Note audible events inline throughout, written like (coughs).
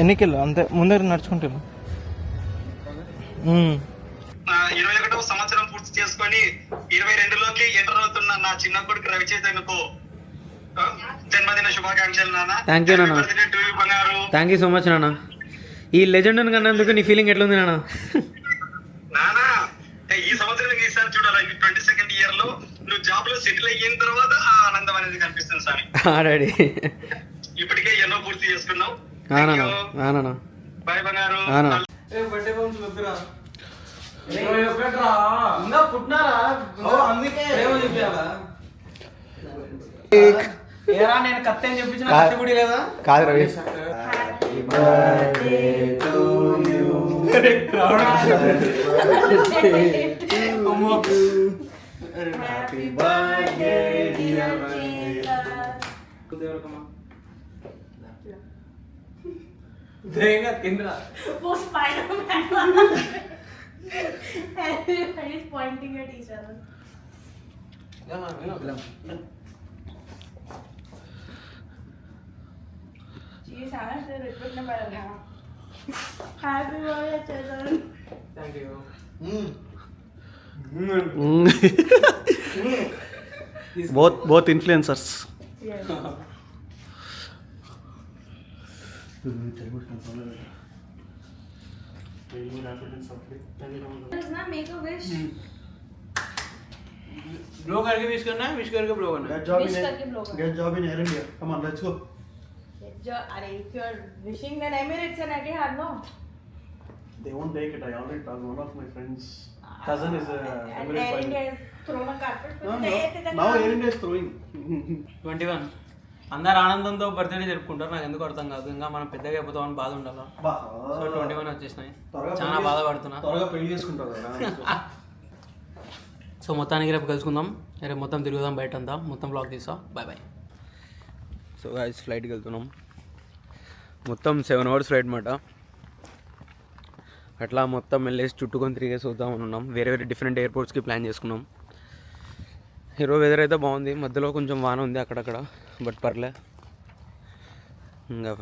ఎన్ని కిలో అంతే. ముందే నడుచుకుంటాను నా ఇరవై ఒకటవ సంవత్సరం పూర్తి చేసుకొని ఇరవై రెండులోకి ఎంటర్ అవుతున్న నా చిన్న కొడుకు రవిచైతన్యకు ఆ, జన్మదిన శుభాకాంక్షలు నాన్న. Thank you, నాన్న. థ్యాంక్ యూ సో మచ్ నాన్న. ఈ లెజెండ్ కన్నందుకు నీ ఫీలింగ్ ఎట్లుంది నాన్న? నానా ఈ సంవత్సరం ఈసారి చూడాలి? ట్వంటీ సెకండ్ ఇయర్లో నువ్వు జాబ్లో సెటిల్ అయిన తర్వాత ఆ ఆనందం అనేది కనిపిస్తుంది స్వామి డాడీ ఇప్పటికే ఎన్నో పూర్తి చేసుకున్నావు ఆనా ఆనా బాయ్ బంగారు देगा किंद्रा वो स्पाइडरमैन वाला everybody is pointing at each other Yeah, you know, yeah. Jeez, I said it would never happen. Happy birthday, children. Thank you. Mm. Mm. बहुत बहुत इन्फ्लुएंसर्स ब्लो करके विश करना है विश करके ब्लो करना है job in get job in Air India come on let's go जो अरे if you are wishing then Emirates and Etihad no they won't take it. I already told one of my friends. Cousin is a. And Air India has thrown a carpet. No, no. Now Air India is throwing. 21. అందరు ఆనందంతో birthday జరుపుకుంటారు. నాకు ఎందుకు అర్థం కాదు. ఇంకా మనం పెద్దగా అయిపోతామని బాధ ఉండాలా? సో ట్వంటీ వన్ వచ్చేసినాయి. చాలా బాధపడుతున్నా. త్వరగా పెళ్ళి చేసుకుంటావు కదా (laughs) సో మొత్తానికి రేపు కలుసుకుందాం. రేపు మొత్తం తిరుగుదాం బయట అంతా మొత్తం బ్లాగ్ తీసా బాయ్ బాయ్ సో గాయస్ ఫ్లైట్కి వెళ్తున్నాం. మొత్తం సెవెన్ అవర్స్ ఫ్లైట్ మాట అట్లా మొత్తం వెళ్ళేసి చుట్టుకొని తిరిగేసి వద్దామని ఉన్నాం. వేరే వేరే డిఫరెంట్ ఎయిర్పోర్ట్స్కి ప్లాన్ చేసుకున్నాం. ఈరోజు వెదర్ అయితే బాగుంది. మధ్యలో కొంచెం వాన ఉంది అక్కడక్కడ. బట్ పర్లే. ఇంకా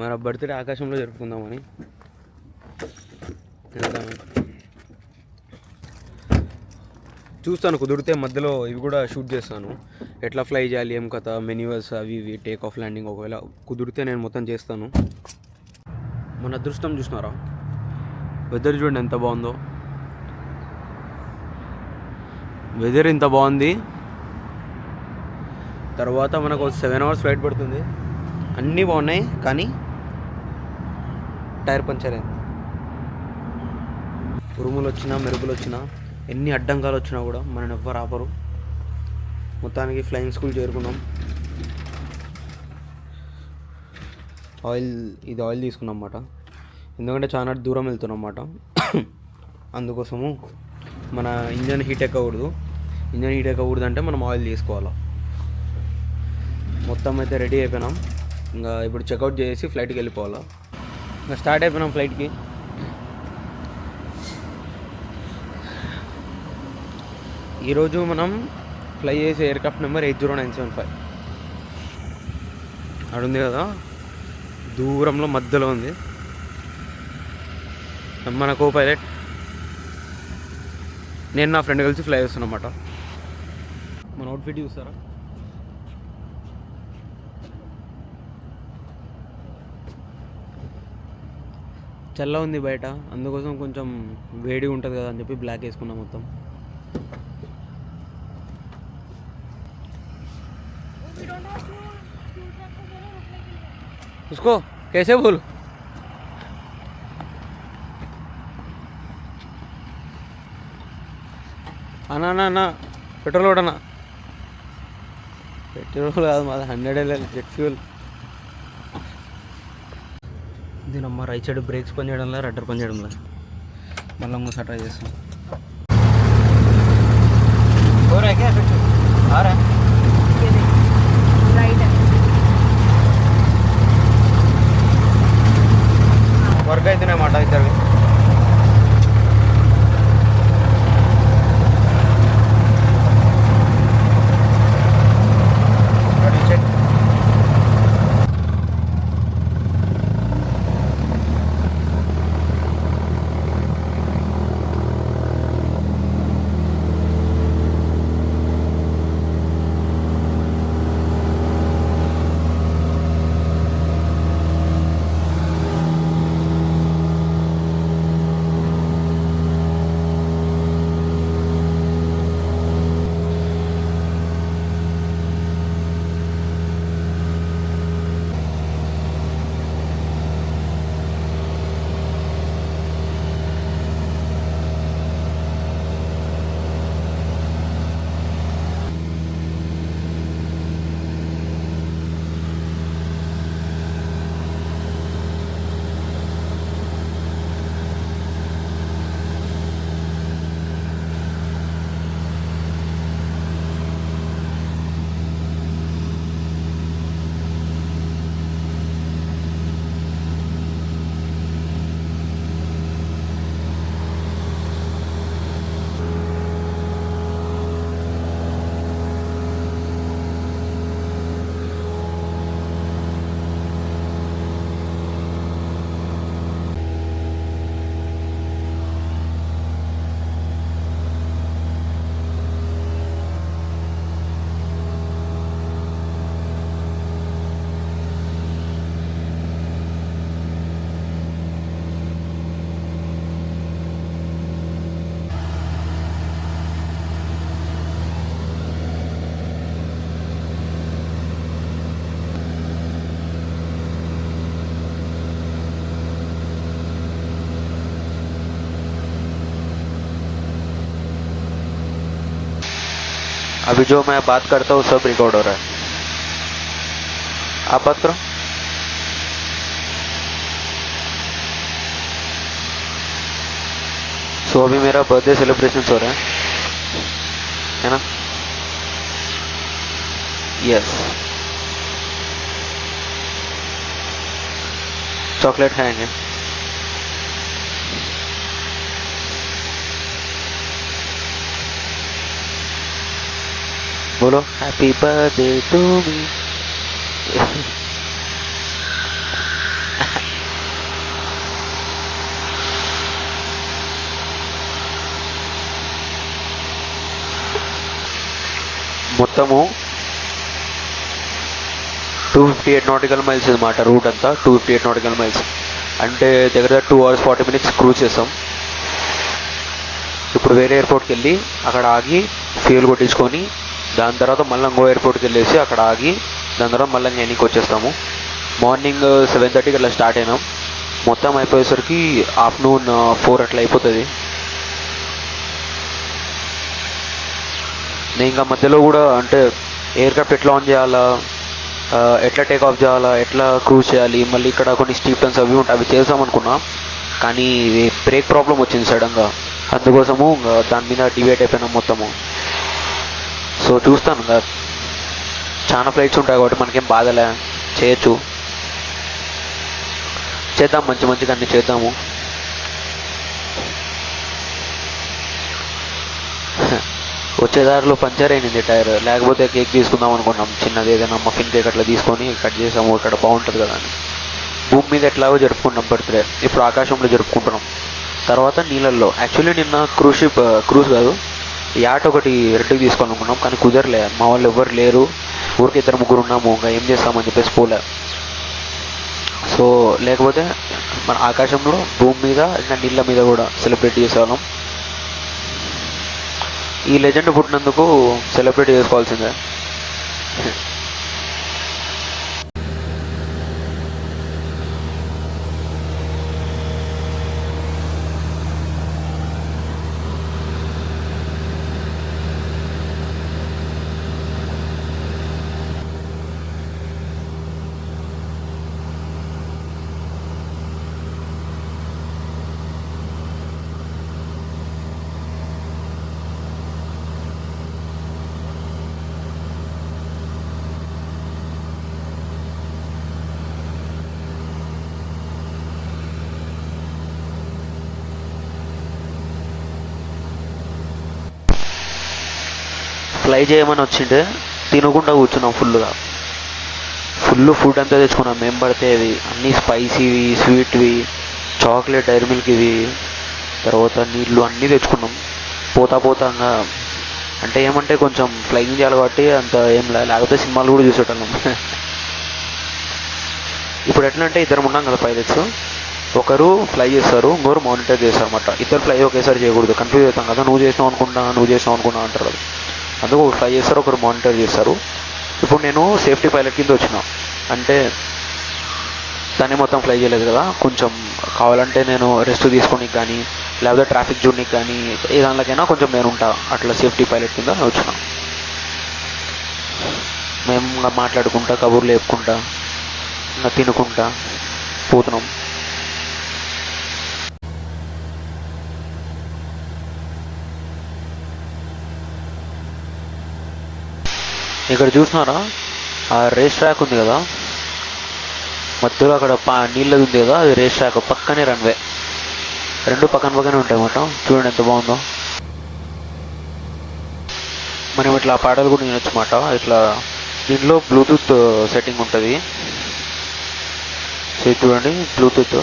మన బర్త్డే ఆకాశంలో జరుపుకుందామని చూస్తాను కుదిరితే మధ్యలో ఇవి కూడా షూట్ చేస్తాను. ఎట్లా ఫ్లై చేయాలి ఏం కథ మెన్యూవర్స్ అవి ఇవి టేక్ ఆఫ్ ల్యాండింగ్ ఒకవేళ కుదిరితే నేను మొత్తం చేస్తాను. మన అదృష్టం చూసినారా? వెదర్ చూడండి ఎంత బాగుందో. వెదర్ ఇంత బాగుంది? తర్వాత మనకు సెవెన్ అవర్స్ ఫ్లైట్ పడుతుంది. అన్నీ బాగున్నాయి కానీ టైర్ పంచర్ అయింది. ఉరుములు వచ్చినా మెరుపులు వచ్చినా ఎన్ని అడ్డంకాలు వచ్చినా కూడా మనని ఎవ్వరు ఆపరు. మొత్తానికి ఫ్లయింగ్ స్కూల్ చేరుకున్నాం. ఆయిల్ ఇది ఆయిల్ తీసుకున్నాం అన్నమాట. ఎందుకంటే చాలా దూరం వెళ్తున్నాం అన్నమాట. (coughs) అందుకోసము మన ఇంజన్ హీట్ ఎక్కకూడదు. ఇంజన్ హీట్ ఎక్కకూడదు అంటే మనం ఆయిల్ తీసుకోవాలి. మొత్తం అయితే రెడీ అయిపోయినాం. ఇంకా ఇప్పుడు చెక్అవుట్ చేసి ఫ్లైట్కి వెళ్ళిపోవాలా. ఇంకా స్టార్ట్ అయిపోయినాం ఫ్లైట్కి. ఈరోజు మనం ఫ్లై చేసే aircraft number eight zero nine seven five. ఉంది కదా. దూరంలో మధ్యలో ఉంది. మన కో పైలట్ నేను నా ఫ్రెండ్ కలిసి ఫ్లై చేస్తున్నమాట. మన అవుట్ఫిట్ చూస్తారా? చల్ల ఉంది బయట అందుకోసం కొంచెం వేడి ఉంటుంది కదా అని చెప్పి బ్లాక్ వేసుకున్నాం మొత్తం उसको कैसे बोलूं అన్నా అన్నా అన్నా పెట్రోల్ కూడా అన్నా పెట్రోల్ కాదు మాది హండ్రెడ్ ఎల్ఎల్ జెట్ ఫ్యూల్ మా రైట్ సైడ్ బ్రేక్స్ పని చేయడంలో రడ్డర్ పని చేయడంలో. మళ్ళీ ఇంకోసారి ట్రై చేస్తాం. ఆరా. వర్క్ అవుతున్నాయి మాట ఇద్దరు अभी जो मैं बात करता हूँ सब रिकॉर्ड हो रहा है। आप बात करो। सो so, अभी मेरा बर्थडे सेलिब्रेशन हो रहा है। है ना? यस चॉकलेट खाएँगे। बोलो हैप्पी बर्थडे टू मी మొత్తము two fifty eight nautical miles అనమాట రూట్ అంతా two fifty eight nautical miles అంటే దగ్గర two hours forty minutes cruise చేసాం ఇప్పుడు వేరే ఎయిర్పోర్ట్కి వెళ్ళి అక్కడ ఆగి ఫ్యూల్ కొట్టించుకొని దాని తర్వాత మళ్ళీ ఇంకో ఎయిర్పోర్ట్కి వెళ్ళేసి అక్కడ ఆగి దాని తర్వాత మళ్ళీ ఎన్నికి వచ్చేస్తాము. మార్నింగ్ సెవెన్ థర్టీకి అట్లా స్టార్ట్ అయినాం. మొత్తం అయిపోయేసరికి ఆఫ్టర్నూన్ ఫోర్ అట్లా అయిపోతుంది. నేను ఇంకా మధ్యలో కూడా అంటే ఎయిర్క్రాఫ్ట్ ఎట్లా ఆన్ చేయాలా ఎట్లా టేక్ ఆఫ్ చేయాలా ఎట్లా క్రూజ్ చేయాలి మళ్ళీ ఇక్కడ కొన్ని స్టీప్ టర్న్స్ అవి ఉంటాయి అవి చేద్దాం అనుకున్నా. కానీ బ్రేక్ ప్రాబ్లం వచ్చింది సడన్గా. అందుకోసము దాని మీద డివైడ్ అయిపోయినాం మొత్తము. సో చూస్తాను సార్. చాలా ఫ్లైట్స్ ఉంటాయి కాబట్టి మనకేం బాధలే. చేయొచ్చు. చేద్దాం మంచి మంచిగా అన్ని చేద్దాము. (laughs) వచ్చే దారిలో పంచర్ అయింది టైర్. లేకపోతే కేక్ తీసుకుందాం అనుకున్నాం. చిన్నది ఏదైనా మఫిన్ కేక్ అట్లా తీసుకొని కట్ చేసాము. అక్కడ బాగుంటుంది కదా అని. భూమి మీద ఎట్లాగో జరుపుకున్నాం బర్త్డే. ఇప్పుడు ఆకాశంలో జరుపుకుంటున్నాం. తర్వాత నీళ్ళల్లో. యాక్చువల్లీ నిన్న క్రూజ్ షిప్ క్రూజ్ కాదు. యాట్ ఒకటి రెంట్కి తీసుకోవాలనుకున్నాం కానీ కుదరలే. మా వాళ్ళు ఎవరు లేరు. ఊరికి ఇద్దరు ముగ్గురు ఉన్నాము. ఇంకా ఏం చేస్తామని చెప్పేసి పోలే. సో లేకపోతే మన ఆకాశంలో భూమి మీద ఇంకా నీళ్ళ మీద కూడా సెలబ్రేట్ చేసేవాళ్ళం. ఈ లెజెండ్ పుట్టినందుకు సెలబ్రేట్ చేసుకోవాల్సిందే. ఫ్లై చేయమని వచ్చింటే తినకుండా కూర్చున్నాం ఫుల్గా. ఫుల్ ఫుడ్ అంతా తెచ్చుకున్నాం. మేము పడితే ఇవి అన్నీ స్పైసీవి స్వీట్వి చాక్లెట్ డైరీ మిల్క్ ఇవి తర్వాత నీళ్ళు అన్నీ తెచ్చుకున్నాం. పోతా పోతాగా అంటే ఏమంటే కొంచెం ఫ్లయింగ్ చేయాలి కాబట్టి అంత ఏం లేకపోతే సినిమాలు కూడా చూసేటోళ్ళం. ఇప్పుడు ఎట్లా అంటే ఇద్దరం ఉన్నాం కదా పైలట్స్ ఒకరు ఫ్లై చేస్తారు ఇంకొకరు మానిటర్ చేస్తారు అనమాట ఇద్దరు ఫ్లై ఒకేసారి చేయకూడదు. కన్ఫ్యూజ్ అవుతాం కదా నువ్వు చేసినావు అనుకుంటా నువ్వు చేసినావు అనుకుంటా అంటారు కదా అందుకు ఒకరు ఫ్లై చేస్తారు ఒకరు మానిటర్ చేస్తారు ఇప్పుడు నేను సేఫ్టీ పైలట్ కింద వచ్చిన. అంటే దాన్ని మొత్తం ఫ్లై చేయలేదు కదా. కొంచెం కావాలంటే నేను రెస్ట్ తీసుకోనికి కానీ లేకపోతే ట్రాఫిక్ జూనికి కానీ ఏ దానిలోకైనా కొంచెం నేను ఉంటా. అట్లా సేఫ్టీ పైలట్ కింద వచ్చిన. మేము మాట్లాడుకుంటా కబుర్లు చెప్పుకుంటా ఇంకా తినుకుంటా పోతున్నాం. ఇక్కడ చూసినారా? ఆ రేస్ ట్రాక్ ఉంది కదా? మధ్యలో అక్కడ పా నీళ్ళది ఉంది కదా? అది రేస్ ట్రాక్ పక్కనే రన్వే రెండు పక్కన పక్కనే ఉంటాయి అన్నమాట. చూడండి ఎంత బాగుందో. మనం ఇట్లా పాటలు కూడా వినొచ్చు మాట ఇట్లా దీనిలో బ్లూటూత్ సెట్టింగ్ ఉంటుంది. సో చూడండి బ్లూటూత్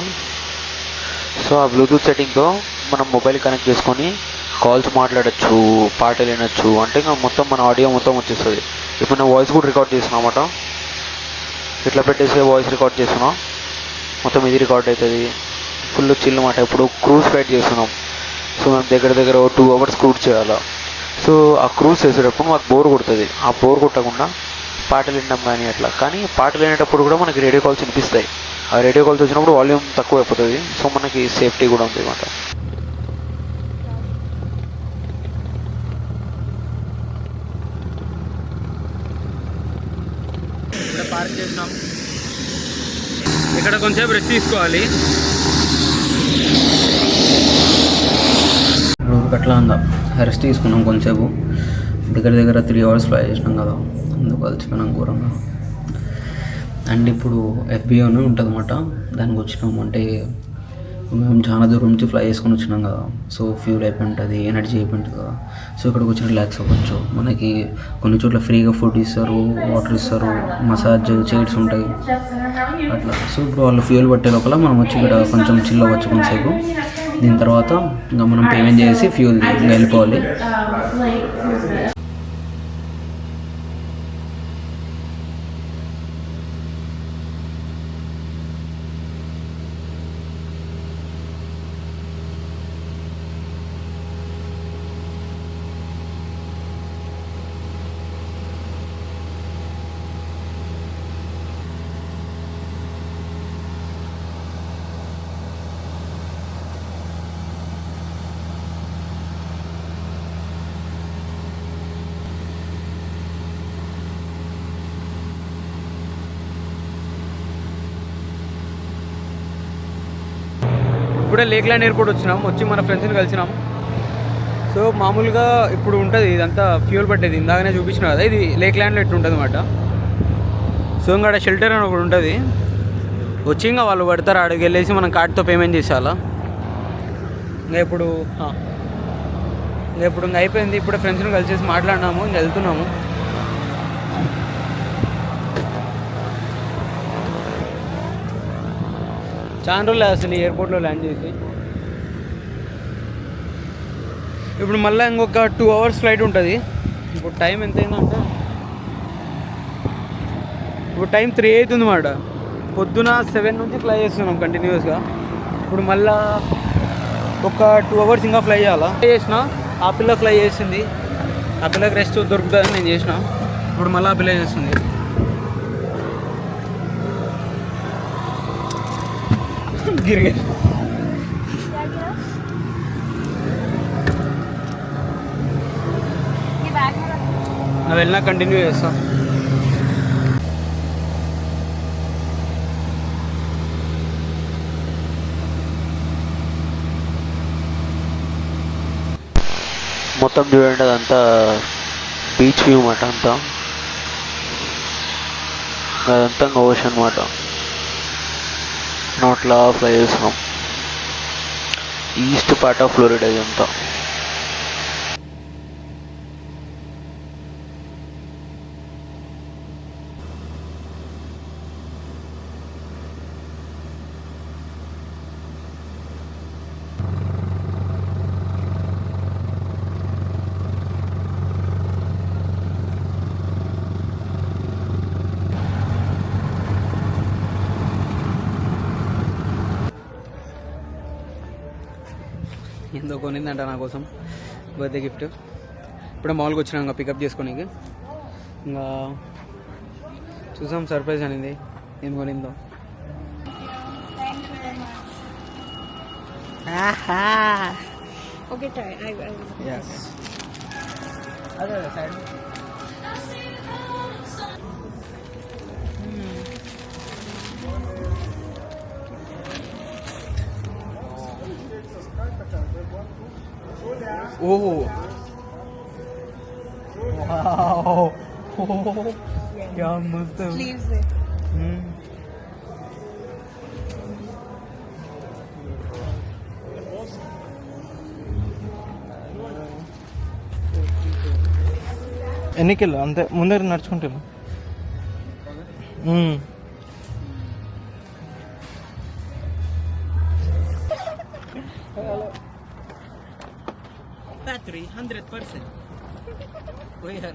సో ఆ బ్లూటూత్ సెట్టింగ్తో మనం మొబైల్ కనెక్ట్ చేసుకొని కాల్స్ మాట్లాడచ్చు పాటలు వినొచ్చు అంటే ఇంకా మొత్తం మన ఆడియో మొత్తం వచ్చేస్తుంది. ఇప్పుడు నేను వాయిస్ కూడా రికార్డ్ చేస్తున్నాం అన్నమాట ఇట్లా పెట్టేసి వాయిస్ రికార్డ్ చేస్తున్నాం మొత్తం ఇది రికార్డ్ అవుతుంది ఫుల్ చిల్ మాట. ఇప్పుడు క్రూజ్ ఫ్లైట్ చేస్తున్నాం. సో మేము దగ్గర దగ్గర టూ అవర్స్ క్రూజ్ చేయాలి. సో ఆ క్రూజ్ చేసేటప్పుడు మాకు బోర్ కొడుతుంది. ఆ బోర్ కొట్టకుండా పాటలు వినడం కానీ అట్లా. కానీ పాటలు వినేటప్పుడు కూడా మనకి రేడియో కాల్స్ వినిపిస్తాయి. ఆ రేడియో కాల్స్ వచ్చినప్పుడు వాల్యూమ్ తక్కువ అయిపోతుంది సో మనకి సేఫ్టీ కూడా ఉంది అనమాట స్టార్ట్ చేసినాం ఇక్కడ కొంచెంసేపు రెస్ట్ తీసుకోవాలి. ఇప్పుడు అట్లా ఉందా? రెస్ట్ తీసుకున్నాం కొంచెంసేపు. దగ్గర దగ్గర త్రీ అవర్స్ ఫ్లై చేసినాం కదా. అందుకు కలిసిపోయినాం ఘోరంగా. అండ్ ఇప్పుడు ఎఫ్బిఓ అని ఉంటుంది అనమాట దానికి వచ్చినాం అంటే మేము చాలా దూరం నుంచి ఫ్లై చేసుకొని వచ్చినాం కదా. సో ఫ్యూల్ అయిపోయి ఉంటుంది ఎనర్జీ అయిపోయి ఉంటుంది కదా. ఇక్కడికి వచ్చి రిలాక్స్ అవ్వచ్చు మనకి కొన్ని చోట్ల ఫ్రీగా ఫుడ్ ఇస్తారు వాటర్ ఇస్తారు మసాజ్ చైర్స్ ఉంటాయి. అట్లా. సో ఇప్పుడు వాళ్ళు ఫ్యూల్ పట్టే లోపల మనం వచ్చి ఇక్కడ కొంచెం చిల్ అవ్వచ్చు కొంతసేపు. దీని తర్వాత ఇంకా మనం పేమెంట్ చేసి ఫ్యూల్ ఇంకా వెళ్ళిపోవాలి uh, ఇప్పుడే లేక్ ల్యాండ్ ఎయిర్పోర్ట్ వచ్చినాం వచ్చి మన ఫ్రెండ్స్ని కలిసినాం. సో మామూలుగా ఇప్పుడు ఉంటుంది ఇదంతా ఫ్యూల్ పట్టేది ఇందాకనే చూపించిన కదా ఇది లేక్ ల్యాండ్లో ఇట్టు ఉంటుంది అనమాట సో ఇంకా షెల్టర్ అని ఒకటి ఉంటుంది. వచ్చి ఇంకా వాళ్ళు పడతారు అడిగి వెళ్ళేసి మనం కార్డ్తో పేమెంట్ చేసేయాలా. ఇంకా ఇప్పుడు ఇంకా ఇప్పుడు ఇంకా అయిపోయింది ఇప్పుడే ఫ్రెండ్స్ని కలిసేసి మాట్లాడినాము ఇంకా వెళ్తున్నాము. చాలా రోజులు అసలు ఎయిర్పోర్ట్లో ల్యాండ్ చేసి. ఇప్పుడు మళ్ళీ ఇంకొక టూ అవర్స్ ఫ్లైట్ ఉంటుంది. ఇప్పుడు టైం ఎంత అయిందంటే ఇప్పుడు టైం త్రీ అవుతుంది అన్నమాట పొద్దున సెవెన్ నుంచి ఫ్లై చేస్తున్నాం కంటిన్యూస్గా ఇప్పుడు మళ్ళా ఒక టూ అవర్స్ ఇంకా ఫ్లై చేయాలా? ఫ్లై చేసిన ఆ పిల్ల ఫ్లై చేసింది. ఆ పిల్లకి రెస్ట్ దొరుకుతుందని నేను చేసిన. ఇప్పుడు మళ్ళీ ఆ పిల్ల చేస్తుంది. గిరిగే ये बैग में रख నా వెళ్ళినా కంటిన్యూ చేస్తా మొత్తం చూడండి అదంతా బీచ్ వ్యూ అన్నమాట అంతా అదంతా ఓషన్ అన్నమాట నోట్లా ఫ్లై చేస్తున్నాం ఈస్ట్ పార్ట్ ఆఫ్ ఫ్లోరిడా ఇదంతా. ఎంతో కొనిందంట నా కోసం బర్త్డే గిఫ్ట్. ఇప్పుడే మామూలుగా వచ్చినా ఇంకా పికప్ చేసుకోనికి. ఇంకా చూసాం సర్ప్రైజ్ అనేది. ఏం కొనిందో. Okay, try. I, I will. Yes 오. 와우. 오. 야, 무슨. 슬립스. 음. ఎన్నికెళ్ళు అంతే ముందర నడుచుకుంటాను Hello. battery 100%. Where? Yes,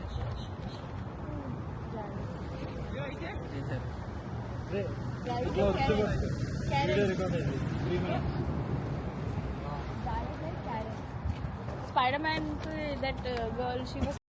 Spider-Man, that uh, girl, she was...